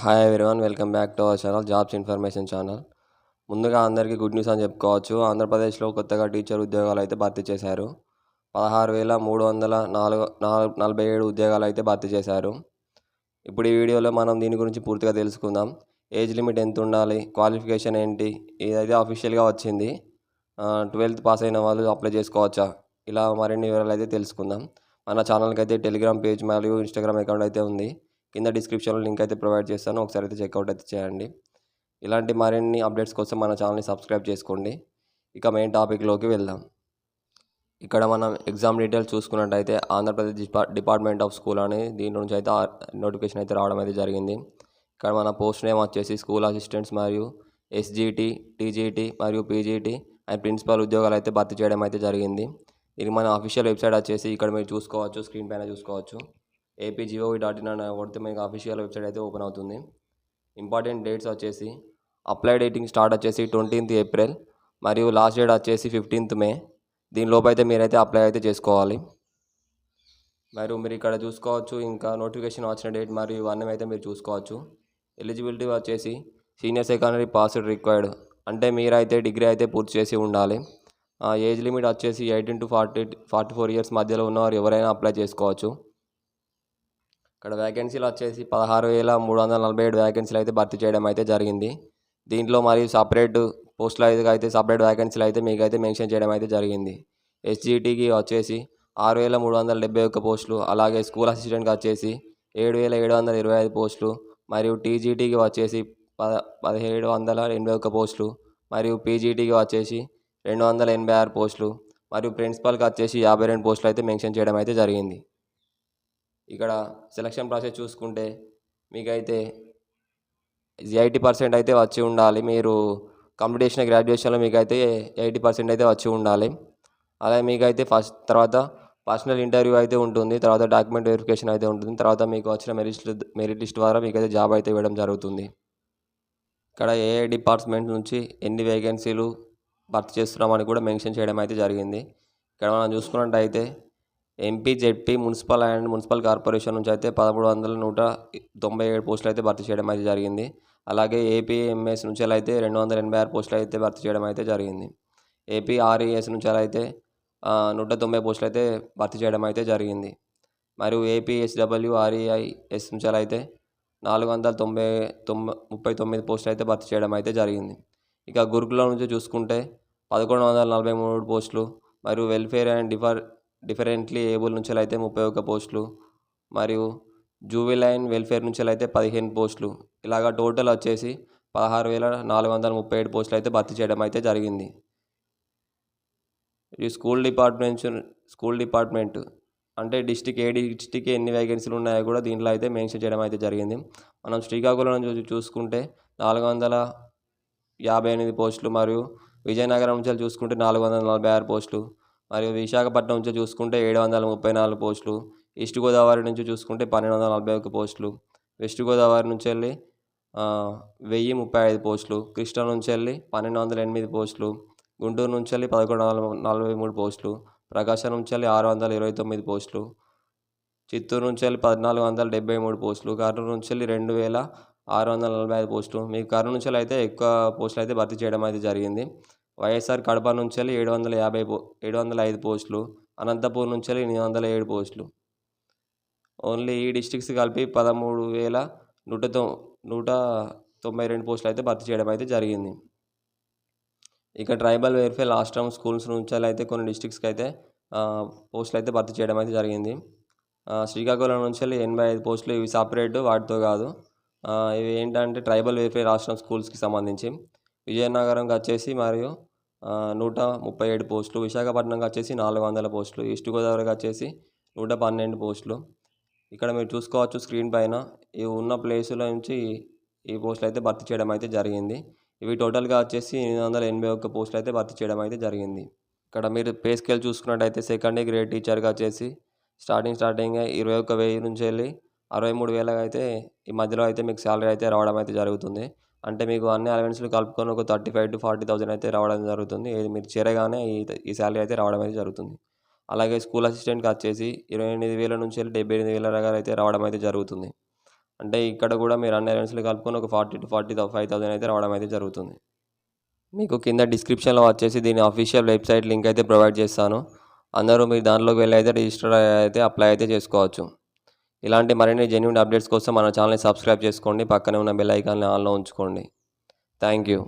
Hi everyone welcome back to our channel jobs information channel ముందుగా అందరికీ good news అని చెప్పుకోవచ్చు. ఆంధ్రప్రదేశ్లో కొత్తగా టీచర్ ఉద్యోగాలు అయితే భర్తీ చేశారు. పదహారు వేల మూడు వందల నాలుగు నాలుగు నలభై ఏడు ఉద్యోగాలు అయితే భర్తీ చేశారు. ఇప్పుడు ఈ వీడియోలో మనం దీని గురించి పూర్తిగా తెలుసుకుందాం. ఏజ్ లిమిట్ ఎంత ఉండాలి? క్వాలిఫికేషన్ ఏంటి? ఇదైతే అఫీషియల్గా వచ్చింది ట్వెల్త్ పాస్ అయిన వాళ్ళు అప్లై చేసుకోవచ్చా? ఇలా మరిన్ని వివరాలు అయితే తెలుసుకుందాం. మన ఛానల్కి అయితే టెలిగ్రామ్ పేజ్ మరియు ఇన్స్టాగ్రామ్ అకౌంట్ అయితే ఉంది. కింద డిస్క్రిప్షన్లో లింక్ అయితే ప్రొవైడ్ చేస్తాను. ఒకసారి అయితే చెక్అవుట్ అయితే చేయండి. ఇలాంటి మరిన్ని అప్డేట్స్ కోసం మన ఛానల్ని సబ్స్క్రైబ్ చేసుకోండి. ఇక మెయిన్ టాపిక్లోకి వెళ్దాం. ఇక్కడ మనం ఎగ్జామ్ డీటెయిల్స్ చూసుకున్నట్టయితే ఆంధ్రప్రదేశ్ డిపార్ట్మెంట్ ఆఫ్ స్కూల్ అని దీని నుంచి అయితే నోటిఫికేషన్ అయితే రావడం అయితే జరిగింది. ఇక్కడ మన పోస్ట్ నేమ్ వచ్చేసి స్కూల్ అసిస్టెంట్స్ మరియు ఎస్జీటీ టీజీటీ మరియు పీజీటీ అండ్ ప్రిన్సిపల్ ఉద్యోగాలు అయితే భర్తీ చేయడం అయితే జరిగింది. ఇది మన అఫీషియల్ వెబ్సైట్ వచ్చేసి ఇక్కడ మీరు చూసుకోవచ్చు స్క్రీన్ పైన చూసుకోవచ్చు. ఏపీజీఓవి డాట్ ఇన్ అని కొడితే మీకు అఫీషియల్ వెబ్సైట్ అయితే ఓపెన్ అవుతుంది. ఇంపార్టెంట్ డేట్స్ వచ్చేసి అప్లై డేటింగ్ స్టార్ట్ వచ్చేసి ట్వంటీన్త్ ఏప్రిల్ మరియు లాస్ట్ డేట్ వచ్చేసి ఫిఫ్టీన్త్ మే దీనిలోపు అయితే మీరైతే అప్లై అయితే చేసుకోవాలి. మరియు మీరు ఇక్కడ చూసుకోవచ్చు ఇంకా నోటిఫికేషన్ వచ్చిన డేట్ మరియు ఇవన్నీ అయితే మీరు చూసుకోవచ్చు. ఎలిజిబిలిటీ వచ్చేసి సీనియర్ సెకండరీ పాస్డ్ రిక్వైర్డ్ అంటే మీరైతే డిగ్రీ అయితే పూర్తి చేసి ఉండాలి. ఏజ్ లిమిట్ వచ్చేసి eighteen to forty forty four years మధ్యలో ఉన్నవారు ఎవరైనా అప్లై చేసుకోవచ్చు. ఇక్కడ వ్యాకెన్సీలు వచ్చేసి పదహారు వేల మూడు వందల నలభై ఏడు వ్యాకెన్సీలు అయితే భర్తీ చేయడం అయితే జరిగింది. దీంట్లో మరియు సపరేట్ పోస్టులు అయితే అయితే సపరేట్ వ్యాకెన్సీలు అయితే మీకు అయితే మెన్షన్ చేయడం అయితే జరిగింది. ఎస్జీటీకి వచ్చేసి ఆరు వేల మూడు వందల డెబ్బై ఒక్క పోస్టులు అలాగే స్కూల్ అసిస్టెంట్కి వచ్చేసి ఏడు వేల ఏడు వందల ఇరవై ఐదు పోస్టులు మరియు టీజీటీకి వచ్చేసి పద పదిహేడు వందల ఎనభై ఒక్క పోస్టులు మరియు పీజీటీకి వచ్చేసి రెండు వందల ఎనభై ఆరు పోస్టులు మరియు ప్రిన్సిపల్కి వచ్చేసి యాభై రెండు పోస్టులు అయితే మెన్షన్ చేయడం అయితే జరిగింది. ఇక్కడ సెలక్షన్ ప్రాసెస్ చూసుకుంటే మీకైతే ఎయిటీ పర్సెంట్ అయితే వచ్చి ఉండాలి. మీరు కంప్లీట్ చేసిన గ్రాడ్యుయేషన్లో మీకైతే ఎయిటీ పర్సెంట్ అయితే వచ్చి ఉండాలి. అలాగే మీకైతే ఫస్ట్ తర్వాత పర్సనల్ ఇంటర్వ్యూ అయితే ఉంటుంది. తర్వాత డాక్యుమెంట్ వెరిఫికేషన్ అయితే ఉంటుంది. తర్వాత మీకు వచ్చిన మెరిట్ లిస్ట్ మెరిట్ లిస్ట్ ద్వారా మీకైతే జాబ్ అయితే ఇవ్వడం జరుగుతుంది. ఇక్కడ ఏ డిపార్ట్మెంట్ నుంచి ఎన్ని వేకెన్సీలు భర్తీ చేస్తున్నామని కూడా మెన్షన్ చేయడం అయితే జరిగింది. ఇక్కడ మనం చూసుకున్నట్టయితే MP ZP municipal and municipal corporation నుంచి అయితే పదమూడు వందల నూట తొంభై ఏడు పోస్టులు అయితే భర్తీ చేయడం అయితే జరిగింది. అలాగే ఏపీ ఎంఎస్ నుంచి అయితే రెండు వందల ఎనభై ఆరు పోస్టులు అయితే భర్తీ చేయడం అయితే జరిగింది. ఏపీ ఆర్ఈఎస్ నుంచి అయితే నూట తొంభై పోస్టులు అయితే భర్తీ చేయడం అయితే జరిగింది. మరియు ఏపీ ఆర్ఈఐఎస్ నుంచి అయితే నాలుగు వందల తొంభై తొంభై ముప్పై తొమ్మిది పోస్టులు అయితే భర్తీ చేయడం అయితే జరిగింది. ఇక గురుకుల నుంచి చూసుకుంటే పదకొండు వందల నలభై మూడు పోస్టులు మరియు welfare and differ differently abled నుంచి అయితే ముప్పై ఒక్క పోస్టులు మరియు జూవిలైన్ వెల్ఫేర్ నుంచి అయితే పదిహేను పోస్టులు. ఇలాగ టోటల్ వచ్చేసి పదహారు వేల నాలుగు వందల ముప్పై ఏడు పోస్టులు అయితే భర్తీ చేయడం అయితే జరిగింది. ఈ స్కూల్ డిపార్ట్మెంట్ స్కూల్ డిపార్ట్మెంట్ అంటే డిస్టిక్ ఏ డిస్టిక్ ఎన్ని వేకెన్సీలు ఉన్నాయో కూడా దీంట్లో అయితే మెన్షన్ చేయడం అయితే జరిగింది. మనం శ్రీకాకుళం నుంచి చూసుకుంటే నాలుగు వందల యాభై ఎనిమిది పోస్టులు మరియు విజయనగరం నుంచి చూసుకుంటే నాలుగు వందల నలభై ఆరు పోస్టులు. మరియు విశాఖపట్నం నుంచి చూసుకుంటే ఏడు వందల ముప్పై నాలుగు పోస్టులు ఈస్ట్ గోదావరి నుంచి చూసుకుంటే పన్నెండు వందల నలభై ఒక్క పోస్టులు వెస్ట్ గోదావరి నుంచి వెళ్ళి వెయ్యి ముప్పై ఐదు పోస్టులు కృష్ణా నుంచి వెళ్ళి పన్నెండు వందల ఎనిమిది పోస్టులు గుంటూరు నుంచి వెళ్ళి పదకొండు వందల నలభై మూడు పోస్టులు ప్రకాశం నుంచి వెళ్ళి ఆరు వందల ఇరవై తొమ్మిది పోస్టులు చిత్తూరు నుంచి వెళ్ళి పద్నాలుగు వందల డెబ్బై మూడు పోస్టులు కర్నూలు నుంచి వెళ్ళి రెండు వేల ఆరు వందల నలభై ఐదు పోస్టులు. మీకు కర్నూలు నుంచి అయితే ఎక్కువ పోస్టులు అయితే భర్తీ చేయడం అయితే జరిగింది. వైఎస్ఆర్ కడప నుంచి వెళ్ళి ఏడు వందల యాభై పో ఏడు వందల ఐదు పోస్టులు అనంతపూర్ నుంచి వెళ్ళి ఎనిమిది వందల ఏడు పోస్టులు. ఓన్లీ ఈ డిస్టిక్స్ కలిపి పదమూడు వేల నూట తొ నూట తొంభై రెండు పోస్టులు అయితే భర్తీ చేయడం అయితే జరిగింది. ఇక tribal welfare last term schools నుంచి అయితే కొన్ని డిస్టిక్స్కి అయితే పోస్టులు అయితే భర్తీ చేయడం అయితే జరిగింది. శ్రీకాకుళం నుంచి వెళ్ళి ఎనభై ఐదు పోస్టులు ఇవి సపరేట్ వాటితో కాదు. ఇవి ఏంటంటే ట్రైబల్ వెల్ఫేర్ రాష్ట్రం స్కూల్స్కి సంబంధించి. విజయనగరంకి వచ్చేసి మరియు నూట ముప్పై ఏడు పోస్టులు విశాఖపట్నంకి వచ్చేసి నాలుగు వందల పోస్టులు ఈస్ట్ గోదావరికి వచ్చేసి నూట పన్నెండు పోస్టులు. ఇక్కడ మీరు చూసుకోవచ్చు స్క్రీన్ పైన ఈ ఉన్న ప్లేసుల నుంచి ఈ పోస్టులు అయితే భర్తీ చేయడం అయితే జరిగింది. ఇవి టోటల్గా వచ్చేసి ఎనిమిది వందల ఎనభై ఒక్క పోస్టులు అయితే భర్తీ చేయడం అయితే జరిగింది. ఇక్కడ మీరు పే స్కేల్ చూసుకున్నట్టయితే సెకండ్ గ్రేడ్ టీచర్గా వచ్చేసి స్టార్టింగ్ స్టార్టింగ్ ఇరవై ఒక్క వెయ్యి నుంచి వెళ్ళి అరవై మూడు వేలకైతే అయితే ఈ మధ్యలో అయితే మీకు శాలరీ అయితే రావడం అయితే జరుగుతుంది. అంటే మీకు అన్ని అలవెన్స్లు కలుపుకొని ఒక thirty five to forty thousand అయితే రావడం జరుగుతుంది. ఇది మీరు చేరగానే ఈ ఈ శాలరీ అయితే రావడం అయితే జరుగుతుంది. అలాగే స్కూల్ అసిస్టెంట్కి వచ్చేసి ఇరవై ఎనిమిది వేల నుంచి వెళ్ళి డెబ్బై ఎనిమిది వేల దాకా అయితే రావడం అయితే జరుగుతుంది. అంటే ఇక్కడ కూడా మీరు అన్ని అలవెన్స్లు కలుపుకొని ఒక forty two forty five thousand అయితే రావడం అయితే జరుగుతుంది. మీకు కింద డిస్క్రిప్షన్లో వచ్చేసి దీని అఫీషియల్ వెబ్సైట్ లింక్ అయితే ప్రొవైడ్ చేస్తాను. అందరూ మీరు దాంట్లోకి వెళ్ళి అయితే రిజిస్టర్ అయితే అప్లై అయితే చేసుకోవచ్చు. ఇలాంటి మరిన్ని జెన్యున్ అప్డేట్స్ కోసం మన ఛానల్ని సబ్స్క్రైబ్ చేసుకోండి. పక్కనే ఉన్న బెల్ ఐకాన్ని ఆన్లో ఉంచుకోండి. Thank you